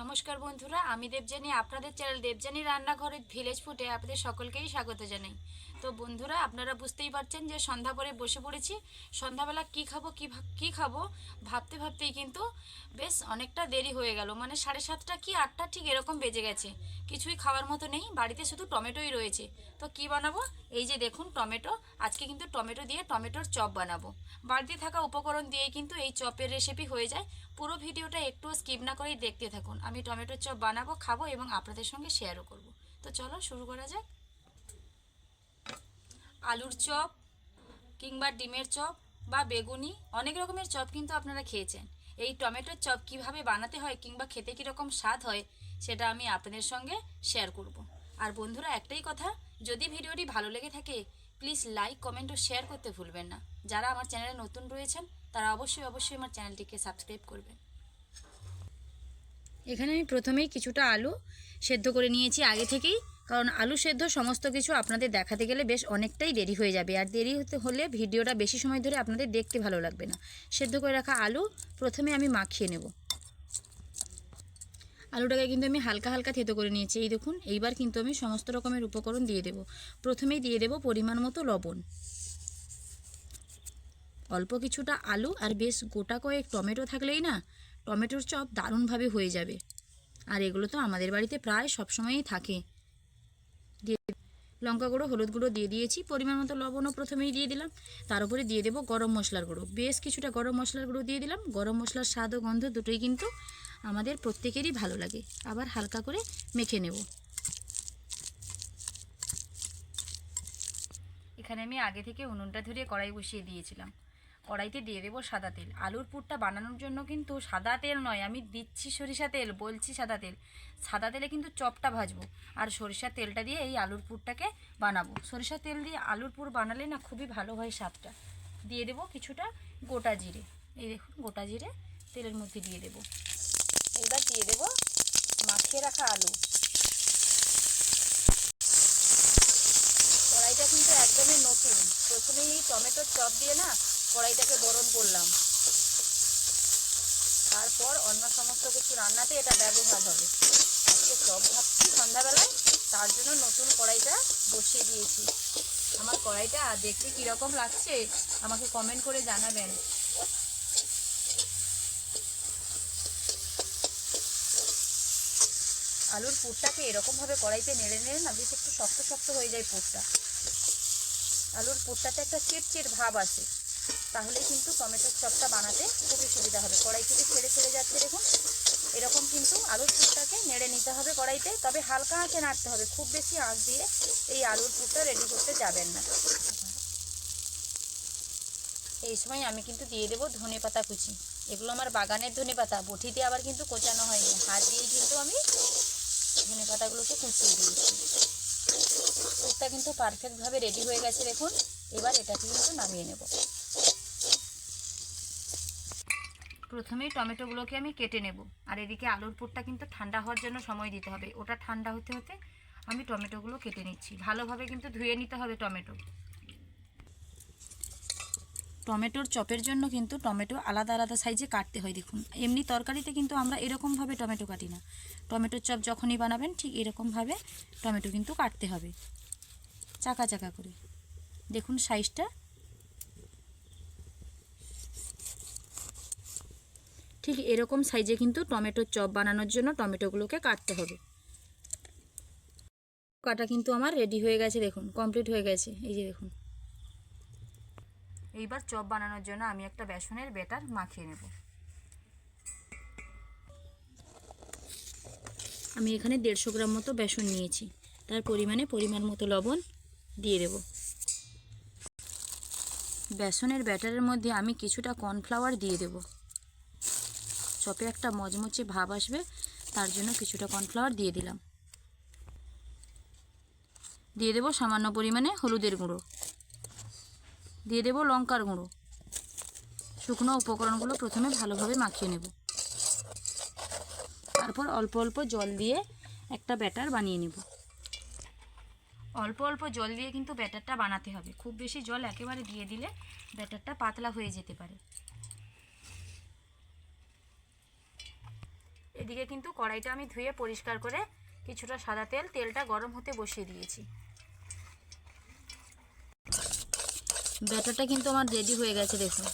নমস্কার বন্ধুরা আমি দেবজানী আপনাদের চ্যানেল দেবজানী রান্নাঘরের ভিলেজ ফুটে আপনাদের সকলকেই স্বাগত জানাই। তো বন্ধুরা, আপনারা বুঝতেই পারছেন যে সন্ধ্যা পরে বসে পড়েছি। সন্ধ্যাবেলা কি খাব, কি কি খাব ভাবতে ভাবতেই কিন্তু বেশ অনেকটা দেরি হয়ে গেল। মানে সাড়ে সাতটা কি আটটা ঠিক এরকম বেজে গেছে। কিছুই খাওয়ার মতো নেই। বাড়িতে শুধু টমেটোই রয়েছে। তো কি বানাবো? এই যে দেখুন টমেটো। আজকে কিন্তু টমেটো দিয়ে টমেটোর চপ বানাবো। বাড়িতে থাকা উপকরণ দিয়ে কিন্তু এই চপের রেসিপি হয়ে যায়। পুরো ভিডিওটা একটু স্কিপ না করেই দেখতে থাকুন। আমি টমেটোর চপ বানাবো, খাব এবং আপনাদের সঙ্গে শেয়ারও করব। তো চলো শুরু করা যাক। আলুর চপ কিংবা ডিমের চপ বা বেগুনি, অনেক রকমের চপ কিন্তু আপনারা খেয়েছেন। এই টমেটোর চপ কীভাবে বানাতে হয় কিংবা খেতে কীরকম স্বাদ হয়, সেটা আমি আপনাদের সঙ্গে শেয়ার করব। আর বন্ধুরা, একটাই কথা, যদি ভিডিওটি ভালো লেগে থাকে প্লিজ লাইক কমেন্ট ও শেয়ার করতে ভুলবেন না। যারা আমার চ্যানেলে নতুন রয়েছেন, তারা অবশ্যই অবশ্যই আমার চ্যানেলটিকে সাবস্ক্রাইব করবেন। এখানে আমি প্রথমেই কিছুটা আলু সেদ্ধ করে নিয়েছি। আগে থেকেই কারণ আলু সেদ্ধ সমস্ত কিছু আপনাদের দেখাতে গেলে বেশ অনেকটাই দেরি হয়ে যাবে। আর দেরি হতে হলে ভিডিওটা বেশি সময় ধরে আপনাদের দেখতে ভালো লাগবে না। সেদ্ধ করে রাখা আলু প্রথমে আমি মাখিয়ে নেব। আলুটাকে কিন্তু আমি হালকা হালকা থেতো করে নিয়েছি। এই দেখুন, এইবার কিন্তু আমি সমস্ত রকমের উপকরণ দিয়ে দেব। প্রথমেই দিয়ে দেব পরিমাণ মতো লবণ। অল্প কিছুটা আলু আর বেশ গোটা কয়েক টমেটো থাকলেই না, টমেটোর চপ দারুণভাবে হয়ে যাবে। আর এগুলো তো আমাদের বাড়িতে প্রায় সবসময়ই থাকে। লঙ্কা গুঁড়ো, হলুদ গুঁড়ো দিয়ে দিয়েছি। পরিমাণ মতো লবণও প্রথমেই দিয়ে দিলাম। তার উপরে দিয়ে দেবো গরম মশলার গুঁড়ো। বেশ কিছুটা গরম মশলার গুঁড়ো দিয়ে দিলাম। গরম মশলার স্বাদ ও গন্ধ দুটোই কিন্তু আমাদের প্রত্যেকেরই ভালো লাগে। আবার হালকা করে মেখে নেব। এখানে আমি আগে থেকে উনুনটা ধরিয়ে কড়াই বসিয়ে দিয়েছিলাম। কড়াইতে দিয়ে দেবো সাদা তেল। আলুর পুরটা বানানোর জন্য কিন্তু সাদা তেল নয়, আমি দিচ্ছি সরিষা তেল, বলছি সাদা তেল। সাদা তেলে কিন্তু চপটা ভাজবো আর সরিষার তেলটা দিয়ে এই আলুর পুরটাকে বানাবো। সরিষার তেল দিয়ে আলুর পুর বানালে না খুবই ভালো হয় স্বাদটা। দিয়ে দেবো কিছুটা গোটা জিরে। এই দেখুন, গোটা জিরে তেলের মধ্যে দিয়ে দেবো। এবার দিয়ে দেবো মাখিয়ে রাখা আলু। কড়াইটা কিন্তু একদমই নতুন। প্রথমেই টমেটোর চপ দিয়ে না কড়াইটাকে বরণ করলাম। তারপর অন্য সমস্ত কিছু রান্নাতে এটা ব্যবহার হবে। আজকে চপ ভাবছি সন্ধ্যাবেলায়, তার জন্য নতুন কড়াইটা বসিয়ে দিয়েছি। আমার কড়াইটা দেখতে কীরকম লাগছে, আমাকে কমেন্ট করে জানাবেন। আলুর পুরটাকে এরকমভাবে কড়াইতে নেড়ে নেড়ে না, বেশ একটু শক্ত শক্ত হয়ে যায় পুরটা। আলুর পুরটাতে একটা চিটচিট ভাব আসে। তাহলে কিন্তু টমেটোর চপটা বানাতে খুবই সুবিধা হবে। কড়াই থেকে ছেড়ে ছেড়ে যাচ্ছে, দেখুন। এরকম কিন্তু আলুর পুরটাকে নেড়ে নিতে হবে কড়াইতে, তবে হালকা আঁচে নাড়তে হবে। খুব বেশি আঁচ দিয়ে এই আলুর পুরটা রেডি করতে যাবেন না। এই সময় আমি কিন্তু দিয়ে দেবো ধনে পাতা কুচি। এগুলো আমার বাগানের ধনে পাতা দিয়ে আবার কিন্তু কোচানো হয়নি। হাত দিয়ে কিন্তু আমি ধনে পাতাগুলোকে কুচিয়ে দিয়েছি। পুরটা কিন্তু পারফেক্টভাবে রেডি হয়ে গেছে, দেখুন। এবার এটাকে কিন্তু নামিয়ে নেব। প্রথমেই টমেটোগুলোকে আমি কেটে নেব। আর এদিকে আলুর পুরটা কিন্তু ঠান্ডা হওয়ার জন্য সময় দিতে হবে। ওটা ঠান্ডা হতে হতে আমি টমেটোগুলো কেটে নিচ্ছি। ভালোভাবে কিন্তু ধুয়ে নিতে হবে টমেটো। টমেটোর চপের জন্য কিন্তু টমেটো আলাদা আলাদা সাইজে কাটতে হয়, দেখুন। এমনি তরকারিতে কিন্তু আমরা এরকমভাবে টমেটো কাটি না। টমেটোর চপ যখনই বানাবেন, ঠিক এরকমভাবে টমেটো কিন্তু কাটতে হবে। চাকা চাকা করে। দেখুন সাইজটা ঠিক এরকম সাইজে কিন্তু টমেটোর চপ বানানোর জন্য টমেটোগুলোকে কাটতে হবে। কাটা কিন্তু আমার রেডি হয়ে গেছে, দেখুন কমপ্লিট হয়ে গেছে। এই যে দেখুন। এইবার চপ বানানোর জন্য আমি একটা বেসনের বেটার মাখিয়ে নেব। আমি এখানে দেড়শো গ্রাম মতো বেসন নিয়েছি। তার পরিমাণে পরিমাণ মতো লবণ দিয়ে দেব। বেসনের ব্যাটারের মধ্যে আমি কিছুটা কর্নফ্লাওয়ার দিয়ে দেব। চপে একটা মজমচে ভাব আসবে, তার জন্য কিছুটা কর্নফ্লাওয়ার দিয়ে দিলাম। দিয়ে দেব সামান্য পরিমাণে হলুদের গুঁড়ো। দিয়ে দেবো লঙ্কার গুঁড়ো। শুকনো উপকরণগুলো প্রথমে ভালোভাবে মাখিয়ে নেব। তারপর অল্প অল্প জল দিয়ে একটা ব্যাটার বানিয়ে নেব। অল্প অল্প জল দিয়ে কিন্তু ব্যাটারটা বানাতে হবে। খুব বেশি জল একেবারে দিয়ে দিলে ব্যাটারটা পাতলা হয়ে যেতে পারে। এইদিকে কিন্তু কড়াইটা আমি ধুয়ে পরিষ্কার করে কিছুটা সাদা তেল, তেলটা গরম হতে বসিয়ে দিয়েছি। ব্যাটারটা কিন্তু আমার রেডি হয়ে গেছে, দেখুন।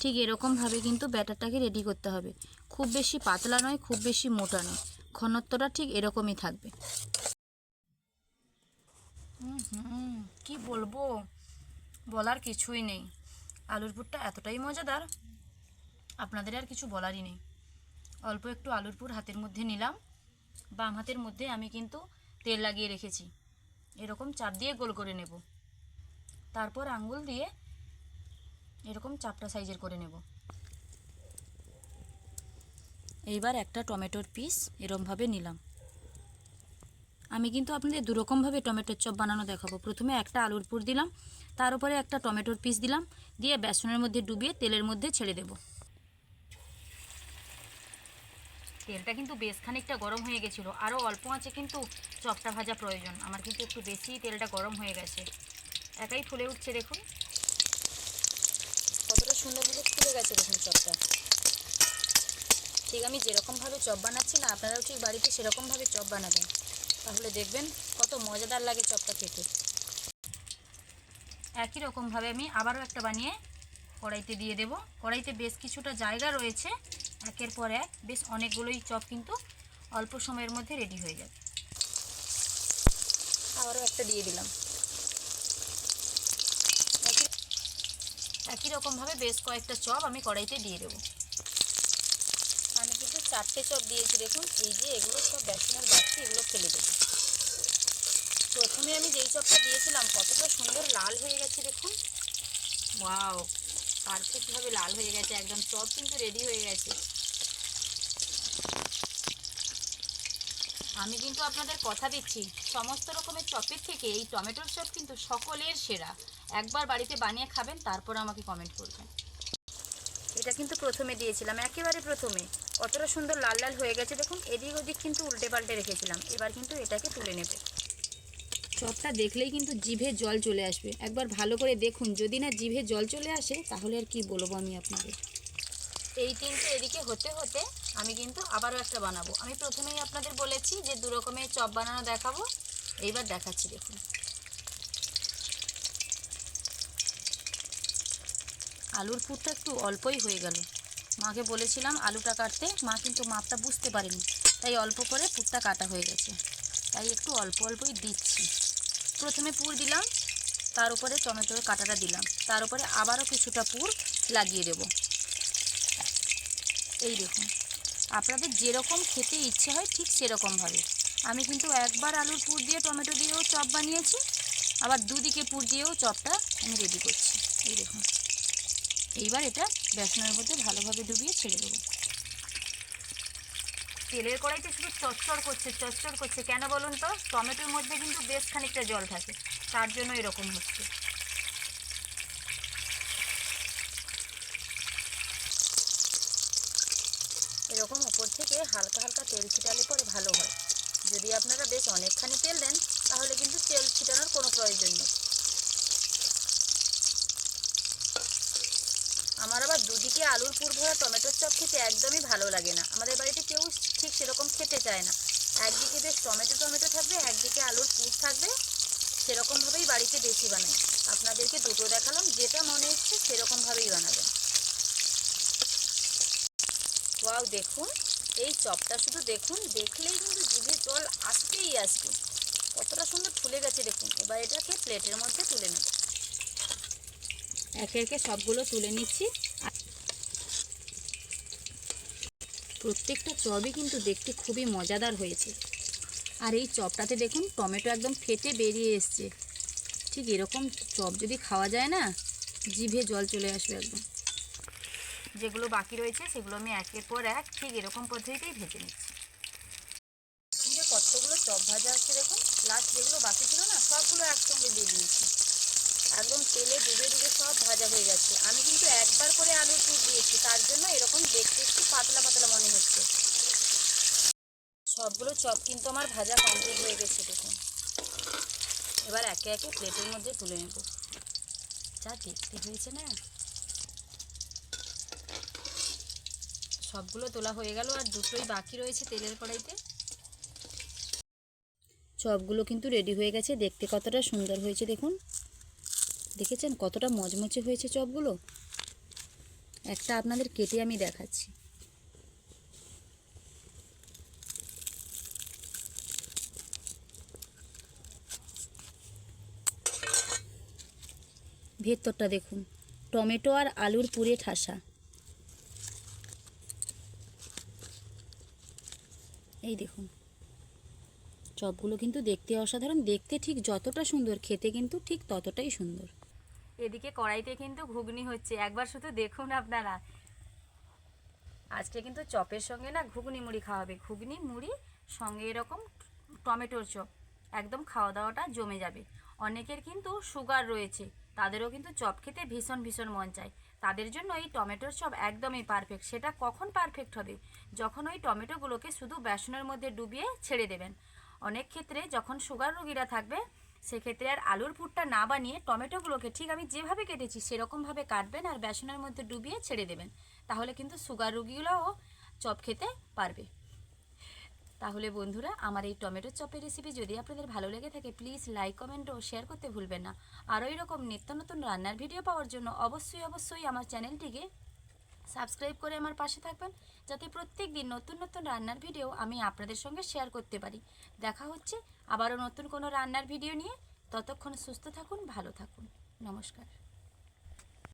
ঠিক এরকমভাবে কিন্তু ব্যাটারটাকে রেডি করতে হবে। খুব বেশি পাতলা নয়, খুব বেশি মোটা নয়। ঘনত্বটা ঠিক এরকমই থাকবে। কি বলব? বলার কিছুই নেই। আলুর পুরটা এতটাই মজাদার, আপনাদের আর কিছু বলারই নেই। অল্প একটু আলুর পুর হাতের মধ্যে নিলাম। বাম হাতের মধ্যে আমি কিন্তু তেল লাগিয়ে রেখেছি। এরকম চাপ দিয়ে গোল করে নেব। তারপর আঙ্গুল দিয়ে এরকম চাপটা সাইজের করে নেব। এইবার একটা টমেটোর পিস এরমভাবে নিলাম। আমি কিন্তু আপনাদের দুরকমভাবে টমেটোর চপ বানানো দেখাবো। প্রথমে একটা আলুর পুর দিলাম, তার উপরে একটা টমেটোর পিস দিলাম, দিয়ে বেসনের মধ্যে ডুবিয়ে তেলের মধ্যে ছেড়ে দেব। তেলটা কিন্তু বেশ খানিকটা গরম হয়ে গেছিল। আরও অল্প আছে কিন্তু চপটা ভাজা প্রয়োজন। আমার কিন্তু একটু বেশি তেলটা গরম হয়ে গেছে। একাই ফুলে উঠছে, দেখুন। কতটা সুন্দরভাবে ফুলে গেছে দেখুন চপটা। ঠিক আমি যেরকমভাবে চপ বানাচ্ছি না, আপনারাও ঠিক বাড়িতে সেরকমভাবে চপ বানাবেন। তাহলে দেখবেন কত মজাদার লাগে চপটা খেতে। একই রকমভাবে আমি আবারও একটা বানিয়ে কড়াইতে দিয়ে দেব। কড়াইতে বেশ কিছুটা জায়গা রয়েছে। একের পর এক বেশ অনেকগুলোই চপ কিন্তু অল্প সময়ের মধ্যে রেডি হয়ে যাবে। আবারও একটা দিয়ে দিলাম। একই রকমভাবে বেশ কয়েকটা চপ আমি কড়াইতে দিয়ে দেবো। আমি কিন্তু চারটে চপ দিয়েছি, দেখুন, এই যে এগুলো সব বেসনের বাড়ছি এগুলো ফেলে দেবো। প্রথমে আমি যেই চপটা দিয়েছিলাম, কতটা সুন্দর লাল হয়ে গেছে, দেখুন। ওয়াও, পারফেক্টভাবে লাল হয়ে গেছে, একদম চপ কিন্তু রেডি হয়ে গেছে। আমি কিন্তু আপনাদের কথা দিচ্ছি। সমস্ত রকমের চপের থেকে এই টমেটোর চপ কিন্তু সকলের সেরা। একবার বাড়িতে বানিয়ে খাবেন তারপর আমাকে কমেন্ট করবেন। এটা কিন্তু প্রথমে দিয়েছিলাম একেবারে প্রথমে। কতটা সুন্দর লাল লাল হয়ে গেছে দেখুন এদিক ওদিক কিন্তু উল্টে পাল্টে রেখেছিলাম। এবার কিন্তু এটাকে তুলে নেবে। চপটা দেখলেই কিন্তু জিভে জল চলে আসবে। একবার ভালো করে দেখুন যদি না জিভে জল চলে আসে তাহলে আর কি বলব আমি আপনাদের? এই তিনটে এদিকে হতে হতে আমি কিন্তু আবারও একটা বানাবো। আমি প্রথমেই আপনাদের বলেছি যে দু রকমের চপ বানানো দেখাবো। এইবার দেখাচ্ছি, দেখুন। আলুর পুরটা একটু অল্পই হয়ে গেল। মাকে বলেছিলাম আলুটা কাটতে। মা কিন্তু মাপটা বুঝতে পারেনি। তাই অল্প করে পুরটা কাটা হয়ে গেছে। তাই একটু অল্প অল্পই দিচ্ছি। প্রথমে পুর দিলাম। তার উপরে টমেটোর কাটাটা দিলাম। তার উপরে আবারও কিছুটা পুর লাগিয়ে দেব। এই দেখুন। আপনাদের যেরকম খেতে ইচ্ছে হয় ঠিক সেরকমভাবে। আমি কিন্তু একবার আলুর পুর দিয়ে টমেটো দিয়েও চপ বানিয়েছি, আবার দুদিকে পুর দিয়েও চপটা আমি রেডি করছি। এই দেখুন। এইবার এটা বেসনের মধ্যে ভালোভাবে ডুবিয়ে ছেড়ে দেবো। তেলের কড়াইতে শুধু চচ্চড় করছে চচ্চড় করছে। কেন বলুন তো? টমেটোর মধ্যে কিন্তু বেশ খানিকটা জল থাকে। তার জন্য এরকম হচ্ছে এরকম ওপর থেকে হালকা হালকা তেল ছিটালে পরে ভালো হয়। যদি আপনারা বেশ অনেকখানি তেল দেন, তাহলে কিন্তু তেল ছিটানোর কোনো প্রয়োজন নেই। আমার আবার দুদিকে আলুর পুর ভরা টমেটোর চপ খেতে একদমই ভালো লাগে না। আমাদের বাড়িতে কেউ ঠিক সেরকম খেতে চায় না। একদিকে বেশ টমেটো টমেটো থাকবে, একদিকে আলুর পুর থাকবে, সেরকমভাবেই বাড়িতে বেশি বানাই। আপনাদেরকে দুটো দেখালাম, যেটা মনে হচ্ছে সেরকমভাবেই বানাবেন। ওয়াও, দেখুন। এই চপটা শুধু দেখুন, দেখলেই কিন্তু জিভে জল আসবেই আসবে। কতটা সুন্দর ফুলে গেছে দেখুন। এবার এটাকে প্লেটের মধ্যে তুলে নেব। একে একে সবগুলো তুলে নিচ্ছি। প্রত্যেকটা চপই কিন্তু দেখতে খুবই মজাদার হয়েছে। আর এই চপটাতে দেখুন, টমেটো একদম ফেটে বেরিয়ে এসছে। ঠিক এরকম চপ যদি খাওয়া যায় না, জিভে জল চলে আসবে একদম। যেগুলো বাকি রয়েছে সেগুলো আমি একের পর এক ঠিক এরকম পদ্ধতিতেই ভেজে নিচ্ছি। কতগুলো চপ ভাজা আছে দেখুন লাস্ট যেগুলো বাকি ছিল না, সবগুলো একসঙ্গে দিয়ে দিয়েছি। একদম তেলে ডুবে ডুবে সব ভাজা হয়ে যাচ্ছে আমি কিন্তু একবার করে আলুর পুর দিয়েছি, তার জন্য এরকম দেখতে একটু পাতলা পাতলা মনে হচ্ছে। সবগুলো চপ কিন্তু আমার ভাজা কমপ্লিট হয়ে গেছে, দেখুন। এবার একে একে প্লেটের মধ্যে তুলে নেব। যা দেখতে হয়েছে না? সবগুলো তোলা হয়ে গেল আর দুটোই বাকি রয়েছে তেলের কড়াইতে। চপগুলো কিন্তু রেডি হয়ে গেছে। দেখতে কতটা সুন্দর হয়েছে দেখুন। দেখেছেন কতটা মচমচে হয়েছে চপগুলো একটা আপনাদের কেটে আমি দেখাচ্ছি। ভেতরটা দেখুন। টমেটো আর আলুর পুরে ঠাসা। এই দেখুন। চপগুলো কিন্তু দেখতে অসাধারণ। দেখতে ঠিক যতটা সুন্দর, খেতে কিন্তু ঠিক ততটাই সুন্দর। এদিকে কড়াইতে কিন্তু ঘুগনি হচ্ছে। একবার শুধু দেখুন আপনারা। আজকে কিন্তু চপের সঙ্গে না ঘুগনি মুড়ি খাওয়াবে ঘুগনি মুড়ি সঙ্গে এরকম টমেটোর চপ। একদম খাওয়া দাওয়াটা জমে যাবে। অনেকের কিন্তু সুগার রয়েছে। তাদেরও কিন্তু চপ খেতে ভীষণ ভীষণ মন চায়। তাদের জন্য এই টমেটোর চপ একদমই পারফেক্ট সেটা কখন পারফেক্ট হবে? যখন ওই টমেটোগুলোকে শুধু বেসনের মধ্যে ডুবিয়ে ছেড়ে দেবেন। অনেক ক্ষেত্রে যখন সুগার রোগীরা থাকবে, সেক্ষেত্রে আর আলুর পুরটা না বানিয়ে টমেটোগুলোকে ঠিক আমি যেভাবে কেটেছি, সেরকমভাবে কাটবেন আর বেসনের মধ্যে ডুবিয়ে ছেড়ে দেবেন। তাহলে কিন্তু সুগার রোগীগুলোও চপ খেতে পারবে। তাহলে বন্ধুরা, আমার এই টমেটো চপের রেসিপি যদি আপনাদের ভালো লেগে থাকে প্লিজ লাইক কমেন্ট ও শেয়ার করতে ভুলবেন না। আরও এরকম নিত্য নতুন রান্নার ভিডিও পাওয়ার জন্য অবশ্যই অবশ্যই আমার চ্যানেলটিকে সাবস্ক্রাইব করে আমার পাশে থাকবেন, যাতে প্রত্যেক দিন নতুন নতুন রান্নার ভিডিও আমি আপনাদের সঙ্গে শেয়ার করতে পারি। দেখা হচ্ছে আবারও নতুন কোনো রান্নার ভিডিও নিয়ে। ততক্ষণ সুস্থ থাকুন, ভালো থাকুন। নমস্কার।